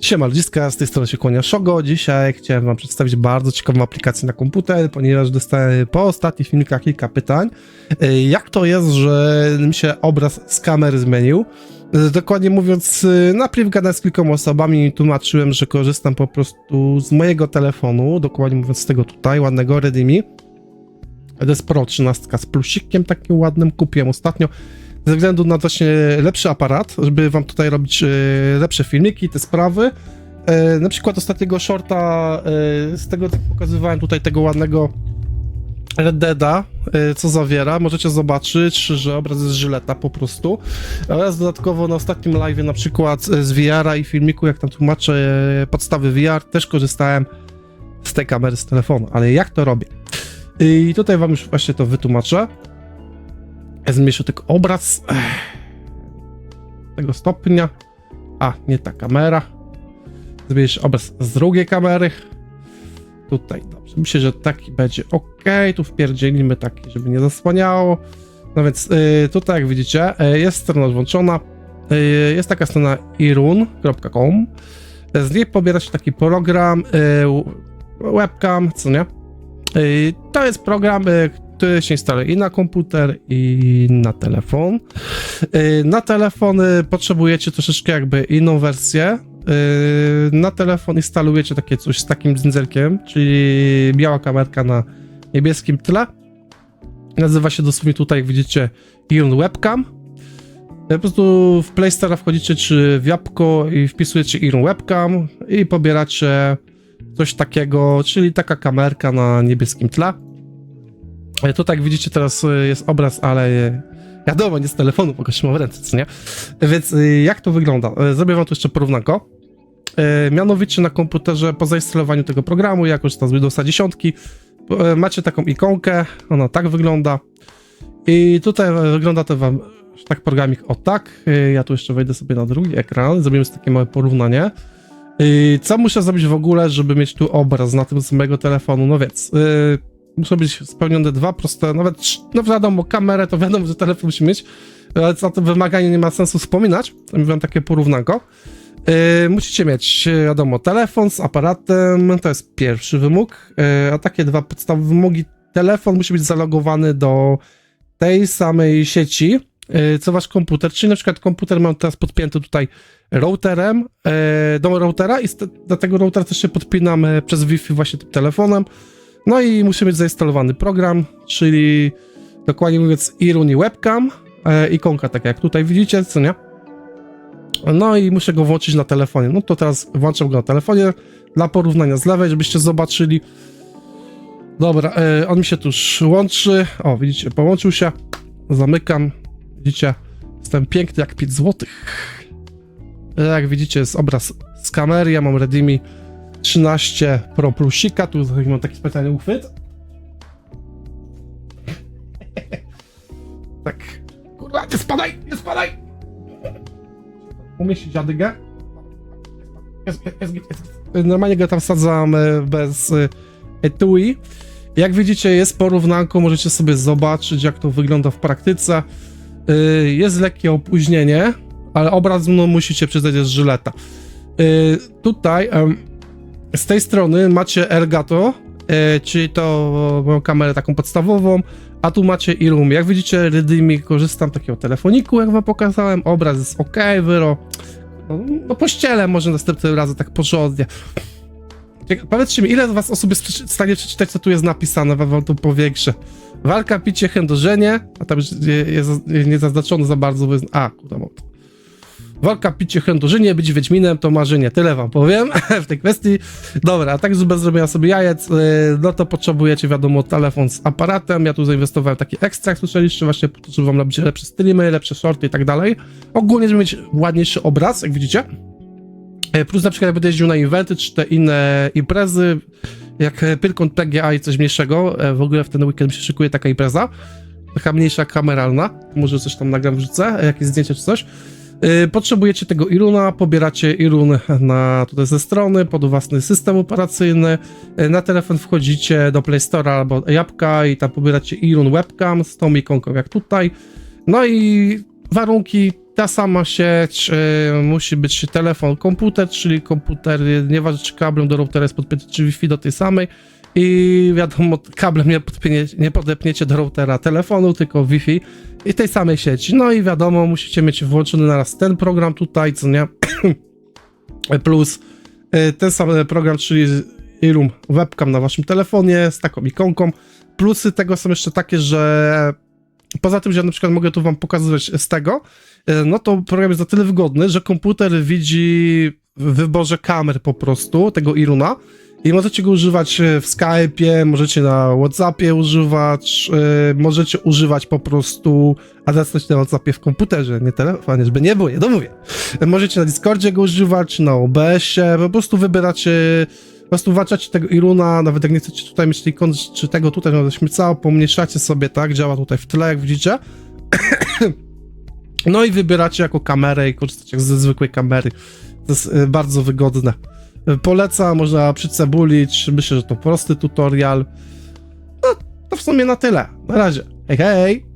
Siema ludziska, z tej strony się kłania Szogo. Dzisiaj chciałem wam przedstawić bardzo ciekawą aplikację na komputer, ponieważ dostałem po ostatnich filmikach kilka pytań. Y, Jak to jest, że mi się obraz z kamery zmienił? Y, Dokładnie mówiąc, y, najpierw gadałem z kilkoma osobami i tłumaczyłem, że korzystam po prostu z mojego telefonu, dokładnie mówiąc z tego tutaj, ładnego Redmi. To jest Pro 13 z plusikiem takim ładnym, kupiłem ostatnio ze względu na właśnie lepszy aparat, żeby wam tutaj robić e, lepsze filmiki, te sprawy. E, na przykład ostatniego shorta e, z tego, co pokazywałem tutaj, tego ładnego Red Deada, co zawiera, możecie zobaczyć, że obraz jest żyleta po prostu. Oraz dodatkowo na ostatnim live na przykład z VR-a i filmiku, jak tam tłumaczę podstawy VR, też korzystałem z tej kamery z telefonu, ale jak to robię? I tutaj wam już właśnie to wytłumaczę. Zmniejszę tylko obraz tego stopnia. A, nie ta kamera. Zmniejszę obraz z drugiej kamery. Tutaj, dobrze. Myślę, że taki będzie ok. Tu wpierdzielimy taki, żeby nie zasłaniało. No więc y, tutaj, jak widzicie, y, jest strona włączona. Y, jest taka strona irun.com. Z niej pobiera się taki program y, webcam, co nie? Y, To jest program, y, który się instaluje i na komputer, i na telefon. Y, Na telefony potrzebujecie troszeczkę jakby inną wersję. Y, Na telefon instalujecie takie coś z takim dzyndzelkiem, czyli biała kamerka na niebieskim tle. Nazywa się dosłownie tutaj, jak widzicie, Ion Webcam. Po prostu w Play Store wchodzicie czy w jabłko i wpisujecie Iron Webcam i pobieracie coś takiego, czyli taka kamerka na niebieskim tle. E, Tu tak widzicie teraz e, jest obraz, ale e, wiadomo, nie z telefonu, bo go trzymam w ręce, co nie? Więc jak to wygląda? Zrobię wam tu jeszcze porównanko. Mianowicie na komputerze po zainstalowaniu tego programu, jak korzystam z Windowsa 10, e, macie taką ikonkę, ona tak wygląda. I tutaj wygląda to wam tak programik o tak. Ja tu jeszcze wejdę sobie na drugi ekran, zrobimy sobie takie małe porównanie. Co muszę zrobić w ogóle, żeby mieć tu obraz na tym mojego telefonu? No więc, yy, muszą być spełnione dwa proste, nawet, no wiadomo, kamerę to wiadomo, że telefon musi mieć, ale co to wymaganie nie ma sensu wspominać, to mówię takie porównanko. Yy, musicie mieć, yy, wiadomo, telefon z aparatem, to jest pierwszy wymóg, yy, a takie dwa podstawowe wymogi, telefon musi być zalogowany do tej samej sieci, yy, co wasz komputer, czyli na przykład komputer mam teraz podpięty tutaj routerem e, do routera i do tego routera też się podpinam przez Wi-Fi właśnie tym telefonem. No i muszę mieć zainstalowany program, czyli dokładnie mówiąc Irun i webcam, e, ikonka taka jak tutaj widzicie, co nie? No i muszę go włączyć na telefonie. No to teraz włączam go na telefonie dla porównania z lewej, żebyście zobaczyli. Dobra, e, on mi się tu już łączy. O, widzicie, połączył się. Zamykam. Widzicie, jestem piękny jak 5 złotych. Jak widzicie, jest obraz z kamery. Ja mam Redmi 13 Pro Plusika. Tu mam taki specjalny uchwyt. tak. Kurwa, nie spadaj, nie spadaj! Umieścić jadygę. Normalnie go tam wsadzam e, bez e, etui. Jak widzicie, jest porównanko, możecie sobie zobaczyć, jak to wygląda w praktyce. Y, Jest lekkie opóźnienie, ale obraz no, musicie przyznać jest żyleta. Tutaj z tej strony macie Elgato, y, czyli to moją kamerę taką podstawową, a tu macie Ilum. Jak widzicie, Redmi korzystam takiego telefoniku, jak wam pokazałem. Obraz jest ok, wyro. No, no pościelę może następnym razem tak porządnie. Powiedzcie mi, ile z was osób jest w stanie przeczytać, co tu jest napisane, wam to powiększę. Walka, picie, chędożenie, a tam jest nie zaznaczone za bardzo, bo jest... A, to. Walka, picie, chędożenie, być Wiedźminem to marzenie. Tyle wam powiem w tej kwestii. Dobra, a tak bez zrobienia sobie jajec, yy, no to potrzebujecie, wiadomo, telefon z aparatem. Ja tu zainwestowałem taki ekstra, jak słyszeliście, właśnie po to, żeby wam robić lepsze streamy, lepsze shorty i tak dalej. Ogólnie, żeby mieć ładniejszy obraz, jak widzicie. E, Plus na przykład jak będę jeździł na eventy, czy te inne imprezy, jak Pyrkon PGA i coś mniejszego, e, w ogóle w ten weekend się szykuje taka impreza, taka mniejsza kameralna, może coś tam nagram wrzucę, jakieś zdjęcie czy coś. E, Potrzebujecie tego Iruna, pobieracie Irun na tutaj ze strony, pod własny system operacyjny, E, na telefon wchodzicie do Play Store albo Jabłka i tam pobieracie Irun Webcam z tą ikonką jak tutaj, no i warunki ta sama sieć, y, musi być telefon, komputer, czyli komputer, y, nieważne czy kablem do routera jest podpięty, czy Wi-Fi do tej samej i wiadomo, kablem nie, nie podepniecie do routera telefonu, tylko Wi-Fi i tej samej sieci. No i wiadomo, musicie mieć włączony naraz ten program tutaj, co nie, plus y, ten sam program, czyli Irum webcam na waszym telefonie z taką ikonką. Plusy tego są jeszcze takie, że poza tym, że ja na przykład mogę tu wam pokazywać z tego, y, no to program jest na tyle wygodny, że komputer widzi w wyborze kamer po prostu tego Iruna i możecie go używać y, w Skype'ie, możecie na Whatsappie używać, y, możecie używać po prostu adresność na Whatsappie w komputerze, nie telefonie, żeby nie było, nie domówię. Możecie na Discordzie go używać, na OBS-ie, po prostu wybieracie, po prostu włączacie tego Iruna, nawet jak nie chcecie tutaj mieć tej ikony, czy tego tutaj, no śmiecało, pomniejszacie sobie, tak, działa tutaj w tle, jak widzicie. No i wybieracie jako kamerę i korzystacie ze zwykłej kamery. To jest y, bardzo wygodne. Polecam, można przycebulić, myślę, że to prosty tutorial. No, to w sumie na tyle. Na razie. Hej, hej!